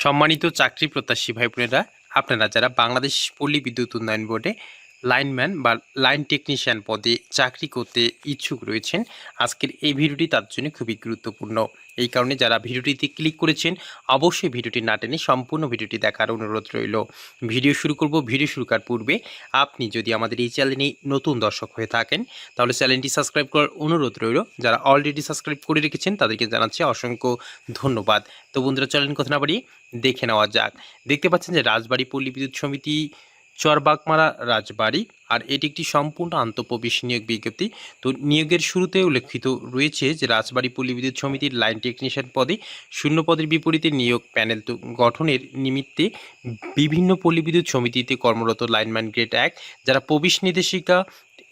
সম্মানিত চাকরি প্রত্যাশী ভাই বোনেরা আপনারা যারা বাংলাদেশ পল্লী বিদ্যুৎ উন্নয়ন বোর্ডে লাইনম্যান বা লাইন টেকনিশিয়ান পদে চাকরি করতে ইচ্ছুক রয়েছেন। আজকের এই ভিডিওটি তার জন্য খুবই গুরুত্বপূর্ণ। এই কারণে যারা ভিডিওটিতে ক্লিক করেছেন, অবশ্যই ভিডিওটি না টেনে সম্পূর্ণ ভিডিওটি দেখার অনুরোধ রইল। ভিডিও শুরু করব, ভিডিও শুরু করার পূর্বে আপনি যদি আমাদের এই চ্যানেলে নতুন দর্শক হয়ে থাকেন, তাহলে চ্যানেলটি সাবস্ক্রাইব করার অনুরোধ রইল। যারা অলরেডি সাবস্ক্রাইব করে রেখেছেন, তাদেরকে জানাচ্ছি অসংখ্য ধন্যবাদ। তো বন্ধুরা, চলেন কথা না বাড়িয়ে দেখে নেওয়া যাক। দেখতে পাচ্ছেন যে রাজবাড়ী পল্লী বিদ্যুৎ সমিতি চরবাগমারা রাজবাড়ি আর এটি একটি সম্পূর্ণ আন্তঃপ্রবেশ নিয়োগ বিজ্ঞপ্তি। তো নিয়োগের শুরুতে উল্লেখিত রয়েছে যে রাজবাড়ি পল্লী বিদ্যুৎ সমিতির লাইন টেকনিশিয়ান পদে শূন্য পদের বিপরীতে নিয়োগ প্যানেল গঠনের নিমিত্তে বিভিন্ন পল্লী বিদ্যুৎ সমিতিতে কর্মরত লাইনম্যান গ্রেড এক, যারা প্রবেশ নির্দেশিকা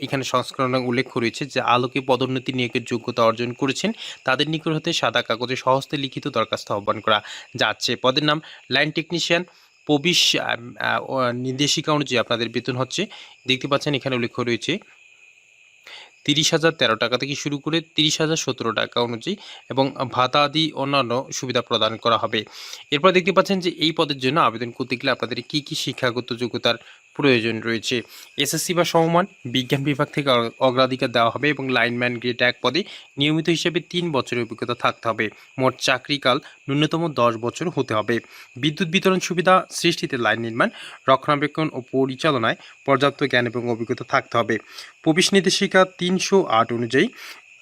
এখানে সংস্করণ উল্লেখ রয়েছে যে আলোকে পদোন্নতি নিয়োগের যোগ্যতা অর্জন করেছেন, তাদের নিকট হতে সাদা কাগজে সহস্তে লিখিত দরখাস্ত আহ্বান করা যাচ্ছে। পদের নাম লাইন টেকনিশিয়ান প্রবিশ নির্দেশিকা অনুযায়ী আপনাদের বেতন হচ্ছে, দেখতে পাচ্ছেন এখানে উল্লেখ রয়েছে, তিরিশ হাজার তেরো টাকা থেকে শুরু করে তিরিশ হাজার সতেরো টাকা অনুযায়ী এবং ভাতা আদি অন্যান্য সুবিধা প্রদান করা হবে। এরপর দেখতে পাচ্ছেন যে এই পদের জন্য আবেদন করতে গেলে আপনাদের কী কী শিক্ষাগত যোগ্যতার প্রয়োজন রয়েছে। এসএসসি বা সমমান বিজ্ঞান বিভাগ থেকে অগ্রাধিকার দেওয়া হবে এবং লাইনম্যান গ্রেড এক পদে নিয়মিত হিসেবে তিন বছরের অভিজ্ঞতা থাকতে হবে। মোট চাকরিকাল ন্যূনতম দশ বছর হতে হবে। বিদ্যুৎ বিতরণ সুবিধা সৃষ্টিতে লাইন নির্মাণ, রক্ষণাবেক্ষণ ও পরিচালনায় পর্যাপ্ত জ্ঞান এবং অভিজ্ঞতা থাকতে হবে। প্রবেশ নির্দেশিকা তিনশো আট অনুযায়ী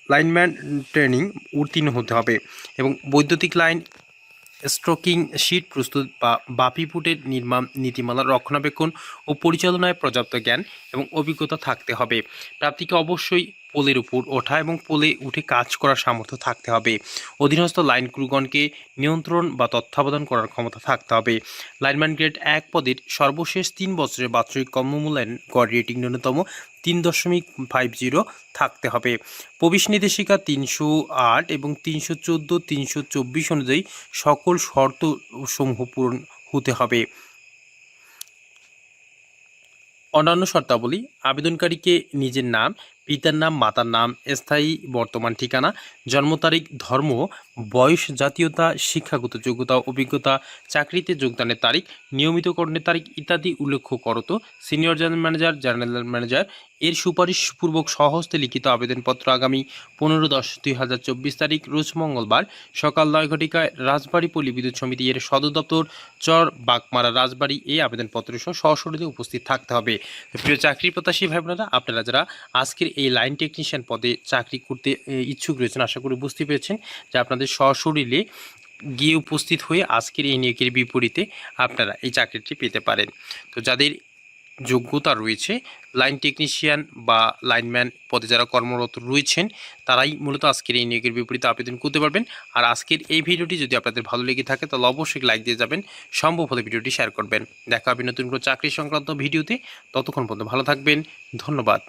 লাইনম্যান ট্রেনিং উত্তীর্ণ হতে হবে এবং বৈদ্যুতিক লাইন স্ট্রোকিং শিট প্রস্তুত বা বাপিপুটের নির্মাণ নীতিমালা রক্ষণাবেক্ষণ ও পরিচালনায় পর্যাপ্ত জ্ঞান এবং অভিজ্ঞতা থাকতে হবে। প্রাপ্তিকে অবশ্যই পোলের উপর ওঠা এবং পোলে উঠে কাজ করার সামর্থ্য থাকতে হবে। অধীনস্থ লাইন ক্রুগণকে নিয়ন্ত্রণ বা তত্ত্বাবধান করার ক্ষমতা থাকতে হবে। লাইনম্যান গ্রেড এক পদের সর্বশেষ তিন বছরের বাৎসরিক কর্মমূল্যায়ন গড় রেটিং ন্যূনতম তিন দশমিক ফাইভ জিরো থাকতে হবে। প্রবেশ নির্দেশিকা তিনশো আট এবং তিনশো চোদ্দ, তিনশো চব্বিশ অনুযায়ী সকল শর্ত সমূহ পূরণ হতে হবে। অন্যান্য শর্তাবলী, আবেদনকারীকে নিজের নাম পিতার নাম, মাতার নাম, স্থায়ী বর্তমান ঠিকানা, জন্ম তারিখ, ধর্ম, বয়স, জাতীয়তা, শিক্ষাগত যোগ্যতা, অভিজ্ঞতা, চাকরিতে যোগদানের তারিখ, নিয়মিতকরণের তারিখ ইত্যাদি উল্লেখ করত senior general manager general manager এর সুপারিশপূর্বক সহস্তে লিখিত আবেদনপত্র আগামী পনেরো দশ দুই হাজার চব্বিশ তারিখ, রোজ মঙ্গলবার সকাল নয় ঘটিকায় রাজবাড়ী পল্লী বিদ্যুৎ সমিতি এর সদর দপ্তর চর বাগমারা রাজবাড়ী এই আবেদনপত্র সহ সশরীরে উপস্থিত থাকতে হবে। প্রিয় চাকরি প্রত্যাশী ভাই বোনেরা আপনারা যারা আজকের এই লাইন টেকনিশিয়ান পদে চাকরি করতে ইচ্ছুক রয়েছেন, আশা করি বুঝতে পেরেছেন যে আপনাদের সশরীরে গিয়ে উপস্থিত হয়ে আজকের এই নিয়োগের বিপরীতে আপনারা এই চাকরিটি পেতে পারেন। তো যাদের যোগ্যতা রয়েছে। লাইন টেকনিশিয়ান বা লাইনম্যান পদে যারা কর্মরত রয়েছেন, তারাই মূলত আজকের এই নিয়োগের বিপরীতে আবেদন করতে পারবেন। আর আজকের এই ভিডিওটি যদি আপনাদের ভালো লেগে থাকে, তাহলে অবশ্যই লাইক দিয়ে যাবেন, সম্ভব হলে ভিডিওটি শেয়ার করবেন। দেখা হবে নতুন কোনো চাকরি সংক্রান্ত ভিডিওতে। ততক্ষণ পর্যন্ত ভালো থাকবেন, ধন্যবাদ।